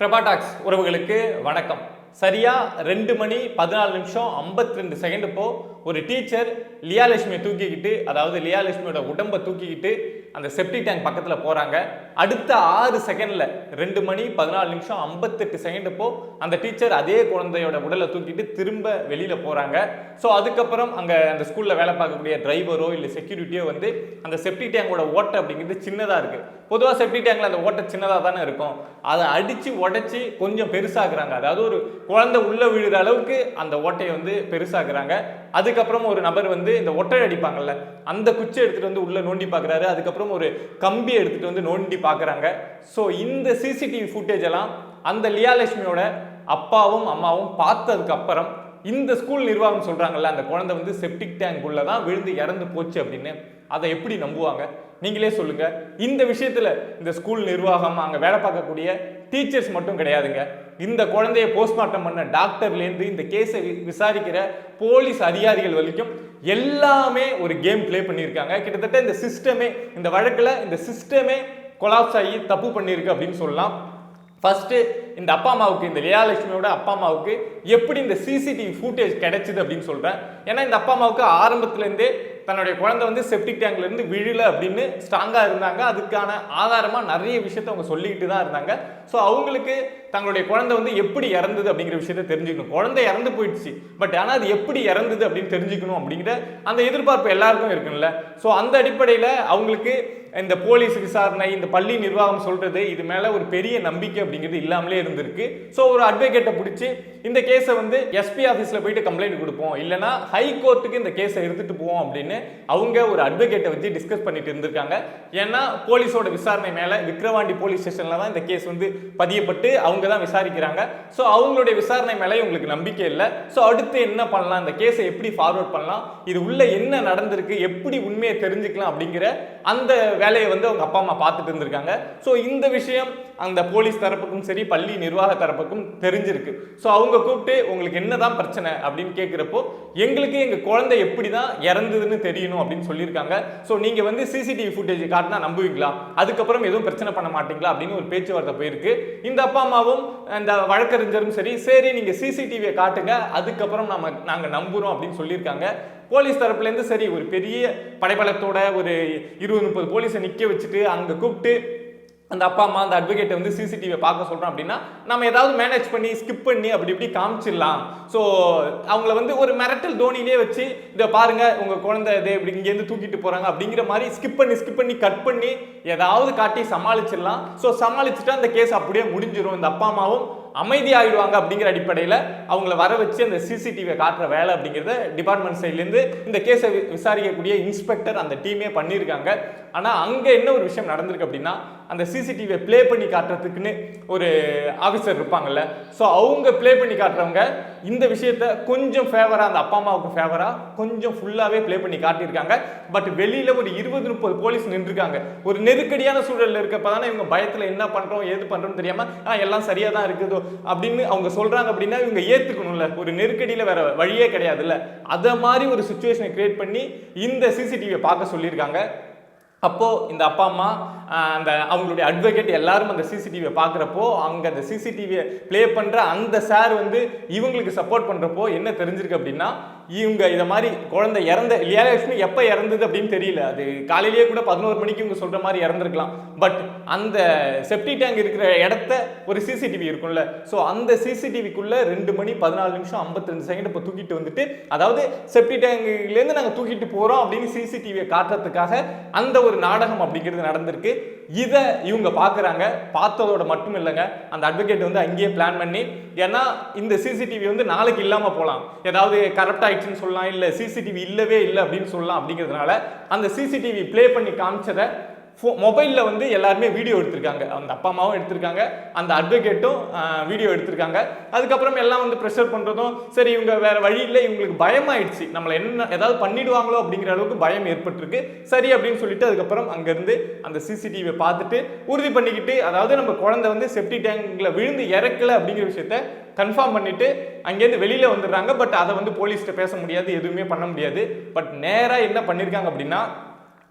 பிரபாடாக்ஸ் உறவுகளுக்கு வணக்கம். சரியா? ரெண்டு மணி பதினாலு நிமிஷம் ஐம்பத்தி ரெண்டு செகண்ட் போ ஒரு டீச்சர் லியாலட்சுமியை தூக்கிக்கிட்டு அதாவது லியாலட்சுமியோட உடம்பை தூக்கிக்கிட்டு அந்த செப்டி டேங்க் பக்கத்தில் போகிறாங்க அடுத்த ஆறு செகண்டில் ரெண்டு மணி பதினாலு நிமிஷம் ஐம்பத்தெட்டு செகண்ட் இப்போ அந்த டீச்சர் அதே குழந்தையோட உடலை தூக்கிட்டு திரும்ப வெளியில் போகிறாங்க ஸோ அதுக்கப்புறம் அங்கே அந்த ஸ்கூலில் வேலை பார்க்கக்கூடிய டிரைவரோ இல்லை செக்யூரிட்டியோ வந்து அந்த செப்டி டேங்கோட ஓட்டை அப்படிங்கிறது சின்னதாக இருக்குது பொதுவாக செப்டி டேங்கில் அந்த ஓட்டை சின்னதாக தானே இருக்கும். அதை அடித்து உடச்சி கொஞ்சம் பெருசாக்குறாங்க. அதாவது ஒரு குழந்தை உள்ளே விழுகிற அளவுக்கு அந்த ஓட்டையை வந்து பெருசாக்குறாங்க. அதுக்கப்புறம் ஒரு நபர் வந்து இந்த ஒட்டை அடிப்பாங்கல்ல அந்த குச்சி எடுத்துகிட்டு வந்து உள்ளே நோண்டி பார்க்குறாரு. அதுக்கப்புறம் ஒரு கம்பி எடுத்துகிட்டு வந்து நோண்டி பார்க்குறாங்க. ஸோ இந்த சிசிடிவி ஃபுட்டேஜ் எல்லாம் அந்த லியாலட்சுமியோட அப்பாவும் அம்மாவும் பார்த்ததுக்கப்புறம் இந்த ஸ்கூல் நிர்வாகம் சொல்றாங்கல்ல அந்த குழந்தை வந்து செப்டிக் டேங்க் உள்ளே தான் விழுந்து இறந்து போச்சு அப்படின்னு அதை எப்படி நம்புவாங்க? நீங்களே சொல்லுங்க. இந்த விஷயத்தில் இந்த ஸ்கூல் நிர்வாகம் அங்கே வேலை பார்க்கக்கூடிய டீச்சர்ஸ் மட்டும் கிடையாதுங்க. இந்த குழந்தைய போஸ்ட்மார்ட்டம் பண்ண டாக்டர்லேருந்து இந்த கேஸை விசாரிக்கிற போலீஸ் அதிகாரிகள் வரைக்கும் எல்லாமே ஒரு கேம் ப்ளே பண்ணியிருக்காங்க. கிட்டத்தட்ட இந்த சிஸ்டமே இந்த வழக்கில் இந்த சிஸ்டமே கொலாப்ஸ் ஆகி தப்பு பண்ணியிருக்கு அப்படின்னு சொல்லலாம். ஃபஸ்ட்டு இந்த அப்பா அம்மாவுக்கு இந்த லியாலட்சுமியோட அப்பா அம்மாவுக்கு எப்படி இந்த சிசிடிவி ஃபுட்டேஜ் கிடைச்சிது அப்படின்னு சொல்கிறேன் ஏன்னா இந்த அப்பா அம்மாவுக்கு ஆரம்பத்துலேருந்தே தன்னுடைய குழந்தை வந்து செப்டிக் டேங்க்லேருந்து விழல அப்படின்னு ஸ்ட்ராங்காக இருந்தாங்க. அதுக்கான ஆதாரமாக நிறைய விஷயத்த அவங்க சொல்லிக்கிட்டு தான் இருந்தாங்க. ஸோ அவங்களுக்கு தங்களுடைய குழந்தை வந்து எப்படி இறந்தது அப்படிங்கிற விஷயத்த தெரிஞ்சுக்கணும். குழந்தை இறந்து போயிடுச்சு. பட் ஆனால் அது எப்படி இறந்தது அப்படின்னு தெரிஞ்சுக்கணும் அப்படிங்கிற அந்த எதிர்பார்ப்பு எல்லாருக்கும் இருக்குல்ல ஸோ அந்த அடிப்படையில் அவங்களுக்கு இந்த போலீஸ் விசாரணை இந்த பள்ளி நிர்வாகம் சொல்கிறது இது மேலே ஒரு பெரிய நம்பிக்கை அப்படிங்கிறது இல்லாமலே இருந்திருக்கு. ஸோ ஒரு அட்வொகேட்டை பிடிச்சி இந்த கேஸை வந்து எஸ்பி ஆஃபீஸில் போயிட்டு கம்ப்ளைண்ட் கொடுப்போம். இல்லைனா ஹை கோர்ட்டுக்கு இந்த கேஸை எடுத்துகிட்டு போவோம் அப்படின்னு அவங்க ஒரு அட்வொகேட்டை வச்சு டிஸ்கஸ் பண்ணிட்டு இருந்திருக்காங்க. ஏன்னா போலீஸோட விசாரணை மேலே விக்ரவாண்டி போலீஸ் ஸ்டேஷனில் தான் இந்த கேஸ் வந்து பதியப்பட்டு அவங்க தான் விசாரிக்கிறாங்க. ஸோ அவங்களுடைய விசாரணை மேலே உங்களுக்கு நம்பிக்கை இல்லை. ஸோ அடுத்து என்ன பண்ணலாம்? இந்த கேஸை எப்படி ஃபார்வர்ட் பண்ணலாம்? இது உள்ள என்ன நடந்திருக்கு? எப்படி உண்மையை தெரிஞ்சுக்கலாம் அப்படிங்கிற அந்த வேலையை வந்து அவங்க அப்பா அம்மா பார்த்துட்டு இருந்திருக்காங்க. ஸோ இந்த விஷயம் அந்த போலீஸ் தரப்புக்கும் சரி பள்ளி நிர்வாக தரப்புக்கும் தெரிஞ்சிருக்கு. ஸோ அவங்க கூப்பிட்டு உங்களுக்கு என்னதான் பிரச்சனை அப்படின்னு கேட்குறப்போ எங்களுக்கு எங்கள் குழந்தை எப்படி தான் இறந்ததுன்னு தெரியணும் அப்படின்னு சொல்லியிருக்காங்க. ஸோ நீங்கள் வந்து சிசிடிவி ஃபுட்டேஜ் காட்டினா நம்புவீங்களா? அதுக்கப்புறம் எதுவும் பிரச்சனை பண்ண மாட்டீங்களா? அப்படின்னு ஒரு பேச்சுவார்த்தை போயிருக்கு. இந்த அப்பா அம்மாவும் இந்த வழக்கறிஞரும் சரி சரி நீங்கள் சிசிடிவியை காட்டுங்க. அதுக்கப்புறம் நம்ம நாங்கள் நம்புகிறோம் அப்படின்னு சொல்லியிருக்காங்க. போலீஸ் தரப்புலேருந்து சரி ஒரு பெரிய படைபலத்தோட ஒரு இருபது முப்பது போலீஸை நிற்க வச்சுட்டு அங்கே கூப்பிட்டு அந்த அப்பா அம்மா அந்த அட்வொகேட்டை வந்து சிசிடிவியை பார்க்க சொல்கிறோம் அப்படின்னா நம்ம ஏதாவது மேனேஜ் பண்ணி ஸ்கிப் பண்ணி அப்படி இப்படி காமிச்சிடலாம். ஸோ அவங்கள வந்து ஒரு மிரட்டல் தோனிலே வச்சு இதை பாருங்க உங்கள் குழந்தை இது இப்படி இங்கேருந்து தூக்கிட்டு போகிறாங்க அப்படிங்கிற மாதிரி ஸ்கிப் பண்ணி ஸ்கிப் பண்ணி கட் பண்ணி ஏதாவது காட்டி சமாளிச்சிடலாம். ஸோ சமாளிச்சுட்டு அந்த கேஸ் அப்படியே முடிஞ்சிடும் இந்த அப்பா அம்மாவும் அமைதியாகிடுவாங்க அப்படிங்கிற அடிப்படையில் அவங்கள வர வச்சு அந்த சிசிடிவியை காட்டுற வேலை அப்படிங்கிறத டிபார்ட்மெண்ட் சைட்லேருந்து இந்த கேஸை விசாரிக்கக்கூடிய இன்ஸ்பெக்டர் அந்த டீமே பண்ணியிருக்காங்க. ஆனால் அங்கே என்ன ஒரு விஷயம் நடந்திருக்கு அப்படின்னா அந்த சிசிடிவியை ப்ளே பண்ணி காட்டுறதுக்குன்னு ஒரு ஆஃபீஸர் இருப்பாங்கல்ல. ஸோ அவங்க ப்ளே பண்ணி காட்டுறவங்க இந்த விஷயத்த கொஞ்சம் ஃபேவராக அந்த அப்பா அம்மாவுக்கு ஃபேவராக கொஞ்சம் ஃபுல்லாகவே ப்ளே பண்ணி காட்டியிருக்காங்க. பட் வெளியில் ஒரு இருபது முப்பது போலீஸ் நின்றுருக்காங்க. ஒரு நெருக்கடியான சூழலில் இருக்கப்ப தானே இவங்க பயத்தில் என்ன பண்ணுறோம் ஏது பண்ணுறோம்னு தெரியாமல் ஆ எல்லாம் சரியாக தான் இருக்குதோ அப்படின்னு அவங்க சொல்கிறாங்க அப்படின்னா இவங்க ஏற்றுக்கணும்ல ஒரு நெருக்கடியில் வேற வழியே கிடையாதுல்ல. அதை மாதிரி ஒரு சுச்சுவேஷனை கிரியேட் பண்ணி இந்த சிசிடிவியை பார்க்க சொல்லியிருக்காங்க. அப்போது இந்த அப்பா அம்மா அந்த அவங்களுடைய அட்வொகேட் எல்லாரும் அந்த சிசிடிவியை பார்க்குறப்போ அங்கே அந்த சிசிடிவியை ப்ளே பண்ணுற அந்த சார் வந்து இவங்களுக்கு சப்போர்ட் பண்ணுறப்போ என்ன தெரிஞ்சிருக்கு அப்படின்னா இவங்க இதை மாதிரி குழந்தை இறந்த லியாலட்சுமி எப்போ இறந்தது அப்படின்னு தெரியல. அது காலையிலேயே கூட பதினோரு மணிக்கு இவங்க சொல்கிற மாதிரி இறந்துருக்கலாம். பட் அந்த செப்டி டேங்க் இருக்கிற இடத்த ஒரு சிசிடிவி இருக்கும்ல. ஸோ அந்த சிசிடிவிக்குள்ளே ரெண்டு மணி பதினாலு நிமிஷம் ஐம்பத்தி ரெண்டு செகண்ட் இப்போ தூக்கிட்டு வந்துட்டு அதாவது செப்டி டேங்குலேருந்து நாங்கள் தூக்கிட்டு போகிறோம் அப்படின்னு சிசிடிவியை காட்டுறதுக்காக அந்த ஒரு நாடகம் அப்படிங்கிறது நடந்திருக்கு. இதை இவங்க பார்க்குறாங்க பார்த்ததோட மட்டும் இல்லைங்க. அந்த அட்வொகேட் வந்து அங்கேயே பிளான் பண்ணி ஏன்னா இந்த சிசிடிவி வந்து நாளைக்கு இல்லாமல் போகலாம் ஏதாவது கரெக்ட் ஆயிடுச்சுன்னு சொல்லலாம் இல்லை சிசிடிவி இல்லவே இல்லை அப்படின்னு சொல்லலாம் அப்படிங்கிறதுனால அந்த சிசிடிவி ப்ளே பண்ணி காமிச்சதை ஃபோ மொபைலில் வந்து எல்லாருமே வீடியோ எடுத்திருக்காங்க. அந்த அப்பா அம்மாவும் எடுத்திருக்காங்க. அந்த அட்வொகேட்டும் வீடியோ எடுத்திருக்காங்க. அதுக்கப்புறம் எல்லாம் வந்து ப்ரெஷர் பண்ணுறதும் சரி இவங்க வேறு வழி இல்லை இவங்களுக்கு பயமாயிடுச்சு. நம்மளை என்ன ஏதாவது பண்ணிடுவாங்களோ அப்படிங்கிற அளவுக்கு பயம் ஏற்பட்டிருக்கு. சரி அப்படின்னு சொல்லிட்டு அதுக்கப்புறம் அங்கேருந்து அந்த சிசிடிவியை பார்த்துட்டு உறுதி பண்ணிக்கிட்டு அதாவது நம்ம குழந்தை வந்து செப்டி டேங்கில் விழுந்து இறக்கல அப்படிங்கிற விஷயத்த கன்ஃபார்ம் பண்ணிட்டு அங்கேருந்து வெளியில் வந்துடுறாங்க. பட் அதை வந்து போலீஸ்கிட்ட பேச முடியாது எதுவுமே பண்ண முடியாது. பட் நேராக என்ன பண்ணியிருக்காங்க அப்படின்னா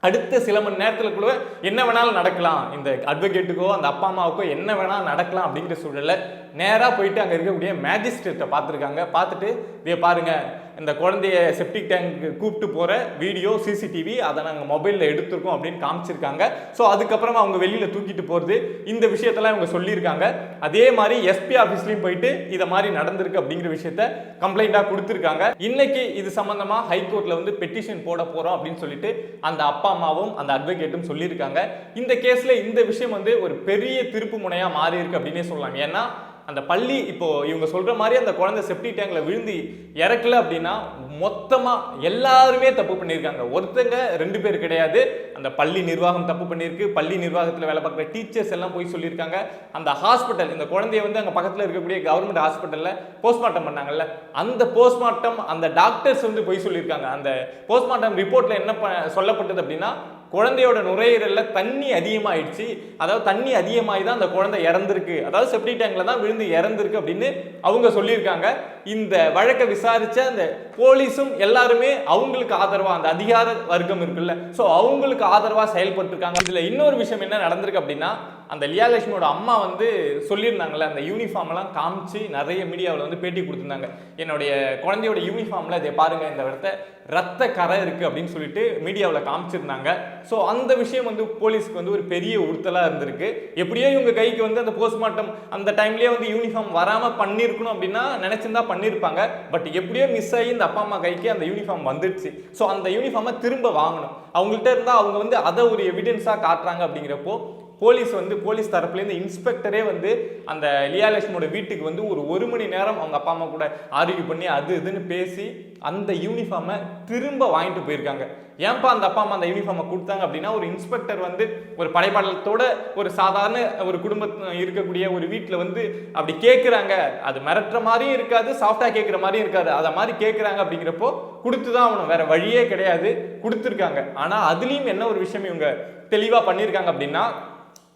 அடுத்த சில மணி நேரத்தில் கூட என்ன வேணாலும் நடக்கலாம். இந்த அட்வொகேட்டுக்கோ அந்த அப்பா அம்மாவுக்கோ என்ன வேணாலும் நடக்கலாம் அப்படிங்கிற சூழலில் நேராக போயிட்டு அங்கே இருக்கக்கூடிய மேஜிஸ்ட்ரேட்டை பார்த்துருக்காங்க. பார்த்துட்டு இதை பாருங்கள் இந்த குழந்தைய செப்டிக் டேங்க்கு கூப்பிட்டு போகிற வீடியோ சிசிடிவி அதை நாங்கள் மொபைலில் எடுத்திருக்கோம் அப்படின்னு காமிச்சிருக்காங்க. ஸோ அதுக்கப்புறமா அவங்க வெளியில் தூக்கிட்டு போகிறது இந்த விஷயத்தெல்லாம் இவங்க சொல்லியிருக்காங்க. அதே மாதிரி எஸ்பி ஆஃபீஸ்லையும் போயிட்டு இதை மாதிரி நடந்திருக்கு அப்படிங்கிற விஷயத்த கம்ப்ளைண்ட்டாக கொடுத்துருக்காங்க. இன்னைக்கு இது சம்மந்தமாக ஹைகோர்ட்டில் வந்து பெட்டிஷன் போட போகிறோம் அப்படின்னு சொல்லிட்டு அந்த அப்பா அம்மாவும் அந்த அட்வொகேட்டும் சொல்லியிருக்காங்க. இந்த கேஸில் இந்த விஷயம் வந்து ஒரு பெரிய திருப்பு முனையாக மாறி இருக்கு அப்படின்னே சொல்லலாம். ஏன்னா அந்த பள்ளி இப்போ இவங்க சொல்கிற மாதிரி அந்த குழந்தை செப்டி டேங்கில் விழுந்து இறக்கல அப்படின்னா மொத்தமாக எல்லாருமே தப்பு பண்ணியிருக்காங்க. ஒருத்தங்க ரெண்டு பேர் கிடையாது. அந்த பள்ளி நிர்வாகம் தப்பு பண்ணியிருக்கு. பள்ளி நிர்வாகத்தில் வேலை பார்க்குற டீச்சர்ஸ் எல்லாம் போய் சொல்லியிருக்காங்க. அந்த ஹாஸ்பிட்டல் இந்த குழந்தைய வந்து அங்கே பக்கத்தில் இருக்கக்கூடிய கவர்மெண்ட் ஹாஸ்பிட்டலில் போஸ்ட்மார்ட்டம் பண்ணாங்கல்ல அந்த போஸ்ட்மார்ட்டம் அந்த டாக்டர்ஸ் வந்து போய் சொல்லியிருக்காங்க. அந்த போஸ்ட்மார்ட்டம் ரிப்போர்ட்டில் என்ன ப- சொல்லப்பட்டது அப்படின்னா குழந்தையோட நுரையீரலில் தண்ணி அதிகமாகிடுச்சு அதாவது தண்ணி அதிகமாகி தான் அந்த குழந்தை இறந்துருக்கு. அதாவது செப்டி டேங்கில் தான் விழுந்து இறந்துருக்கு அப்படின்னு அவங்க சொல்லியிருக்காங்க. இந்த வழக்கை விசாரித்த அந்த போலீஸும் எல்லாருமே அவங்களுக்கு ஆதரவாக அந்த அதிகார வர்க்கம் இருக்குல்ல. ஸோ அவங்களுக்கு ஆதரவாக செயல்பட்டுருக்காங்க. இதில் இன்னொரு விஷயம் என்ன நடந்திருக்கு அப்படின்னா அந்த லியாலட்சுமியோட அம்மா வந்து சொல்லியிருந்தாங்கல்ல அந்த யூனிஃபார்ம்லாம் காமிச்சு நிறைய மீடியாவில் வந்து பேட்டி கொடுத்துருந்தாங்க. என்னுடைய குழந்தையோட யூனிஃபார்மில் இதை பாருங்கள் இந்த இடத்த ரத்த கரை இருக்குது அப்படின்னு சொல்லிட்டு மீடியாவில் காமிச்சிருந்தாங்க. ஸோ அந்த விஷயம் வந்து போலீஸ்க்கு வந்து ஒரு பெரிய உறுத்தலாக இருந்திருக்கு. எப்படியோ இவங்க கைக்கு வந்து அந்த போஸ்ட்மார்ட்டம் அந்த டைம்லேயே வந்து யூனிஃபார்ம் வராமல் பண்ணியிருக்கணும் அப்படின்னா நினச்சிருந்தா பண்ணியிருப்பாங்க. பட் எப்படியோ மிஸ் ஆகி இந்த அப்பா அம்மா கைக்கு அந்த யூனிஃபார்ம் வந்துடுச்சு. ஸோ அந்த யூனிஃபார்மை திரும்ப வாங்கணும். அவங்கள்ட்ட இருந்தால் அவங்க வந்து அதை ஒரு எவிடென்ஸாக காட்டுறாங்க அப்படிங்கிறப்போ போலீஸ் வந்து போலீஸ் தரப்புலேருந்து இன்ஸ்பெக்டரே வந்து அந்த லியாலட்சுமியோட வீட்டுக்கு வந்து ஒரு ஒரு மணி நேரம் அவங்க அப்பா அம்மா கூட ஆர்கியூ பண்ணி அது இதுன்னு பேசி அந்த யூனிஃபார்மை திரும்ப வாங்கிட்டு போயிருக்காங்க. ஏன்பா அந்த அப்பா அம்மா அந்த யூனிஃபார்மை கொடுத்தாங்க அப்படின்னா ஒரு இன்ஸ்பெக்டர் வந்து ஒரு படைப்பாளத்தோட ஒரு சாதாரண ஒரு குடும்பத்துல இருக்கக்கூடிய ஒரு வீட்டில் வந்து அப்படி கேட்குறாங்க அது மிரட்டுற மாதிரியும் இருக்காது சாஃப்டாக கேட்குற மாதிரியும் இருக்காது. அதை மாதிரி கேட்குறாங்க அப்படிங்கிறப்போ கொடுத்து தான் ஆகணும். வேற வழியே கிடையாது. கொடுத்துருக்காங்க. ஆனால் அதுலேயும் என்ன ஒரு விஷயம் இவங்க தெளிவாக பண்ணியிருக்காங்க அப்படின்னா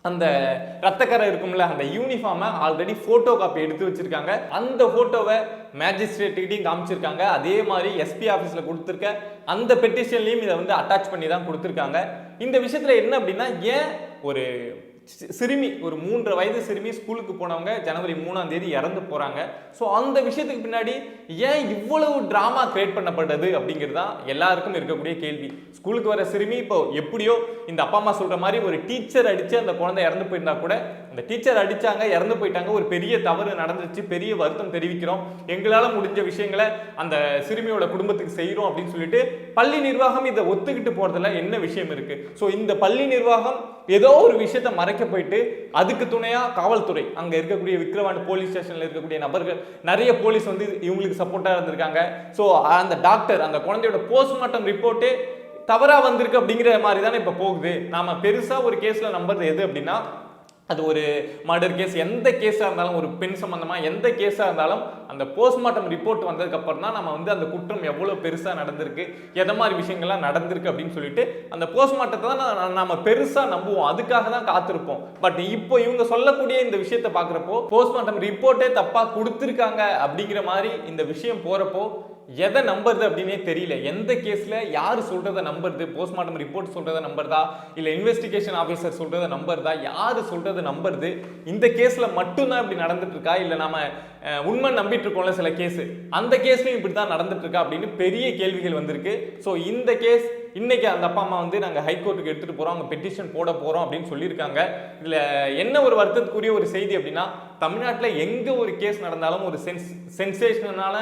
அந்த ரத்தக்கரை இருக்கும்ல அந்த யூனிஃபார்மை ஆல்ரெடி ஃபோட்டோ காப்பி எடுத்து வச்சுருக்காங்க. அந்த ஃபோட்டோவை மேஜிஸ்ட்ரேட்டுக்கிட்டையும் காமிச்சிருக்காங்க. அதே மாதிரி எஸ்பி ஆஃபீஸில் கொடுத்துருக்க அந்த பெட்டிஷன்லையும் இதை வந்து அட்டாச் பண்ணி தான் கொடுத்துருக்காங்க. இந்த விஷயத்தில் என்ன அப்படின்னா ஏன் ஒரு சிறுமி ஒரு மூன்று வயது சிறுமி ஸ்கூலுக்கு போனவங்க ஜனவரி மூணாம் தேதி இறந்து போகிறாங்க ஸோ அந்த விஷயத்துக்கு பின்னாடி ஏன் இவ்வளவு ட்ராமா கிரியேட் பண்ணப்பட்டது அப்படிங்கிறது தான் எல்லாருக்கும் இருக்கக்கூடிய கேள்வி. ஸ்கூலுக்கு வர சிறுமி இப்போ எப்படியோ இந்த அப்பா அம்மா சொல்கிற மாதிரி ஒரு டீச்சர் அடித்து அந்த குழந்தை இறந்து போயிருந்தா கூட அந்த டீச்சர் அடித்தாங்க இறந்து போயிட்டாங்க. ஒரு பெரிய தவறு நடந்துச்சு பெரிய வருத்தம் தெரிவிக்கிறோம். எங்களால் முடிஞ்ச விஷயங்களை அந்த சிறுமியோட குடும்பத்துக்கு செய்கிறோம் அப்படின்னு சொல்லிட்டு பள்ளி நிர்வாகம் இதை ஒத்துக்கிட்டு போகிறதுல என்ன விஷயம் இருக்குது ஸோ இந்த பள்ளி நிர்வாகம் ஏதோ ஒரு விஷயத்தை மறைக்க போயிட்டு அதுக்கு துணையாக காவல்துறை அங்கே இருக்கக்கூடிய விக்ரவாண்டி போலீஸ் ஸ்டேஷனில் இருக்கக்கூடிய நபர்கள் நிறைய போலீஸ் வந்து இவங்களுக்கு சப்போர்ட்டாக இருந்திருக்காங்க. ஸோ அந்த டாக்டர் அந்த குழந்தையோட போஸ்ட்மார்ட்டம் ரிப்போர்ட்டே தவறாக வந்திருக்கு அப்படிங்கிற மாதிரி தானே இப்போ போகுது. நாம பெருசாக ஒரு கேஸில் நம்புறது எது அப்படின்னா அது ஒரு மர்டர் கேஸ் எந்த கேஸாக இருந்தாலும் ஒரு பெண் சம்மந்தமாக எந்த கேஸாக இருந்தாலும் அந்த போஸ்ட்மார்ட்டம் ரிப்போர்ட் வந்ததுக்கப்புறம் தான் நம்ம வந்து அந்த குற்றம் எவ்வளோ பெருசாக நடந்திருக்கு எதை மாதிரி விஷயங்கள்லாம் நடந்திருக்கு அப்படின்னு சொல்லிட்டு அந்த போஸ்ட்மார்ட்டத்தை தான் நம்ம பெருசாக நம்புவோம். அதுக்காக தான் காத்திருப்போம். பட் இப்போ இவங்க சொல்லக்கூடிய இந்த விஷயத்தை பார்க்குறப்போ போஸ்ட்மார்ட்டம் ரிப்போர்ட்டே தப்பாக கொடுத்துருக்காங்க அப்படிங்கிற மாதிரி இந்த விஷயம் போகிறப்போ எதை நம்புறது அப்படின்னே தெரியல. எந்த கேஸில் யார் சொல்கிறத நம்புறது? போஸ்ட்மார்ட்டம் ரிப்போர்ட் சொல்கிறத நம்புறதா? இல்லை இன்வெஸ்டிகேஷன் ஆஃபீஸர் சொல்கிறத நம்புறதா? யார் சொல்கிறத நம்புறது? இந்த கேஸில் மட்டும்தான் இப்படி நடந்துட்டுருக்கா? இல்லை நம்ம உண்மை நம்பிட்டு இருக்கோம்ல சில கேஸு. அந்த கேஸ்லையும் இப்படி தான் நடந்துட்டுருக்கா? அப்படின்னு பெரிய கேள்விகள் வந்திருக்கு. ஸோ இந்த கேஸ் இன்னைக்கு அந்த அப்பா அம்மா வந்து நாங்கள் ஹைகோர்ட்டுக்கு எடுத்துட்டு போகிறோம் அங்கே பெட்டிஷன் போட போகிறோம் அப்படின்னு சொல்லியிருக்காங்க. இதில் என்ன ஒரு வருத்தத்துக்குரிய ஒரு செய்தி அப்படின்னா தமிழ்நாட்டில் எங்கே ஒரு கேஸ் நடந்தாலும் ஒரு சென்ஸ் சென்சேஷனால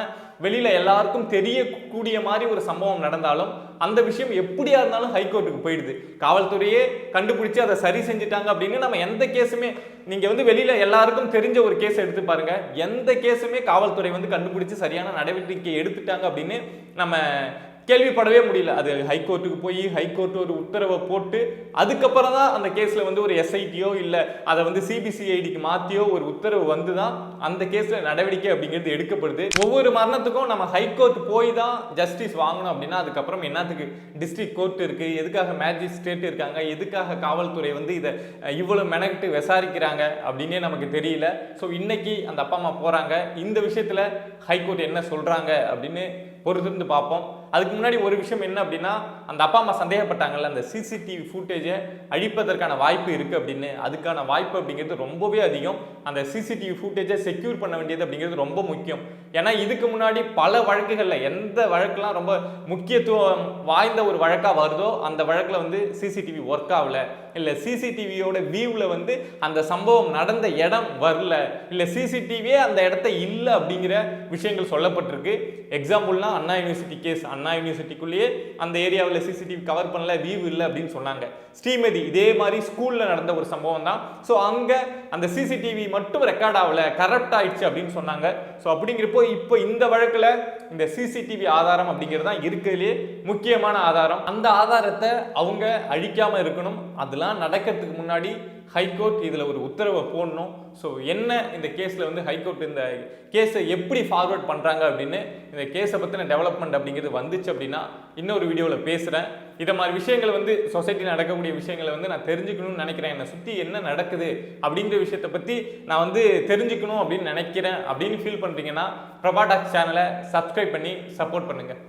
வெளியில் எல்லாருக்கும் தெரியக்கூடிய மாதிரி ஒரு சம்பவம் நடந்தாலும் அந்த விஷயம் எப்படியா இருந்தாலும் ஹைகோர்ட்டுக்கு போயிடுது. காவல்துறையே கண்டுபிடிச்சி அதை சரி செஞ்சுட்டாங்க அப்படின்னு நம்ம எந்த கேஸுமே நீங்கள் வந்து வெளியில் எல்லாருக்கும் தெரிஞ்ச ஒரு கேஸ் எடுத்து பாருங்க. எந்த கேஸுமே காவல்துறை வந்து கண்டுபிடிச்சி சரியான நடவடிக்கை எடுத்துட்டாங்க அப்படின்னு நம்ம கேள்விப்படவே முடியல. அது ஹைகோர்ட்டுக்கு போய் ஹைகோர்ட் ஒரு உத்தரவை போட்டு அதுக்கப்புறம் தான் அந்த கேஸில் வந்து ஒரு எஸ்ஐடியோ இல்லை அதை வந்து சிபிசிஐடிக்கு மாற்றியோ ஒரு உத்தரவு வந்து தான் அந்த கேஸில் நடவடிக்கை அப்படிங்கிறது எடுக்கப்படுது. ஒவ்வொரு மரணத்துக்கும் நம்ம ஹைகோர்ட் போய் தான் ஜஸ்டிஸ் வாங்கணும் அப்படின்னா அதுக்கப்புறம் என்னத்துக்கு டிஸ்ட்ரிக்ட் கோர்ட் இருக்குது எதுக்காக மேஜிஸ்ட்ரேட் இருக்காங்க எதுக்காக காவல்துறை வந்து இதை இவ்வளோ மெனக்கிட்டு விசாரிக்கிறாங்க அப்படின்னே நமக்கு தெரியல. ஸோ இன்னைக்கு அந்த அப்பா அம்மா போகிறாங்க இந்த விஷயத்தில் ஹைகோர்ட் என்ன சொல்கிறாங்க அப்படின்னு பொறுத்திருந்து பார்ப்போம். அதுக்கு முன்னாடி ஒரு விஷயம் என்ன அப்படின்னா அந்த அப்பா அம்மா சந்தேகப்பட்டாங்கல்ல அந்த சிசிடிவி ஃபுட்டேஜை அழிப்பதற்கான வாய்ப்பு இருக்குது அப்படின்னு. அதுக்கான வாய்ப்பு அப்படிங்கிறது ரொம்பவே அதிகம். அந்த சிசிடிவி ஃபுட்டேஜை செக்யூர் பண்ண வேண்டியது அப்படிங்கிறது ரொம்ப முக்கியம். ஏன்னா இதுக்கு முன்னாடி பல வழக்குகளில் எந்த வழக்கெலாம் ரொம்ப முக்கியத்துவம் வாய்ந்த ஒரு வழக்காக வருதோ அந்த வழக்கில் வந்து சிசிடிவி ஒர்க் ஆகல. இல்லை சிசிடிவியோட வியூவில் வந்து அந்த சம்பவம் நடந்த இடம் வரல. இல்லை சிசிடிவியே அந்த இடத்த இல்லை அப்படிங்கிற விஷயங்கள் சொல்லப்பட்டிருக்கு. எக்ஸாம்பிள்னா அண்ணா யூனிவர்சிட்டி கேஸ் அண்ணா யூனிவர்சிட்டிக்குள்ளேயே அந்த ஏரியாவில் சிசிடிவி கவர் பண்ணல வியூ இல்லை அப்படின்னு சொன்னாங்க. ஸ்ரீமதி இதே மாதிரி ஸ்கூலில் நடந்த ஒரு சம்பவம் தான். ஸோ அங்கே அந்த சிசிடிவி மட்டும் ரெக்கார்ட் ஆகல கரப்ட் ஆயிடுச்சு அப்படின்னு சொன்னாங்க. ஸோ அப்படிங்கிறப்போ இப்போ இந்த வழக்கில் இந்த சிசிடிவி ஆதாரம் அப்படிங்கிறது தான் இருக்கிறதுலே முக்கியமான ஆதாரம். அந்த ஆதாரத்தை அவங்க அழிக்காமல் இருக்கணும். அதெல்லாம் நடக்கிறதுக்கு முன்னாடி ஹைகோர்ட் இதில் ஒரு உத்தரவை போடணும். ஸோ என்ன இந்த கேஸில் வந்து ஹைகோர்ட் இந்த கேஸை எப்படி ஃபார்வர்ட் பண்ணுறாங்க அப்படின்னு இந்த கேஸை பற்றின டெவலப்மெண்ட் அப்படிங்கிறது வந்துச்சு அப்படின்னா இன்னொரு வீடியோவில் பேசுகிறேன் இதை மாதிரி விஷயங்கள் வந்து சொசைட்டியில் நடக்கக்கூடிய விஷயங்களை வந்து நான் தெரிஞ்சுக்கணும்னு நினைக்கிறேன். என்னை சுற்றி என்ன நடக்குது அப்படிங்கிற விஷயத்தை பற்றி நான் வந்து தெரிஞ்சுக்கணும் அப்படின்னு நினைக்கிறேன் அப்படின்னு ஃபீல் பண்ணுறீங்கன்னா பிரபாடாக் சேனலை சப்ஸ்கிரைப் பண்ணி சப்போர்ட் பண்ணுங்கள்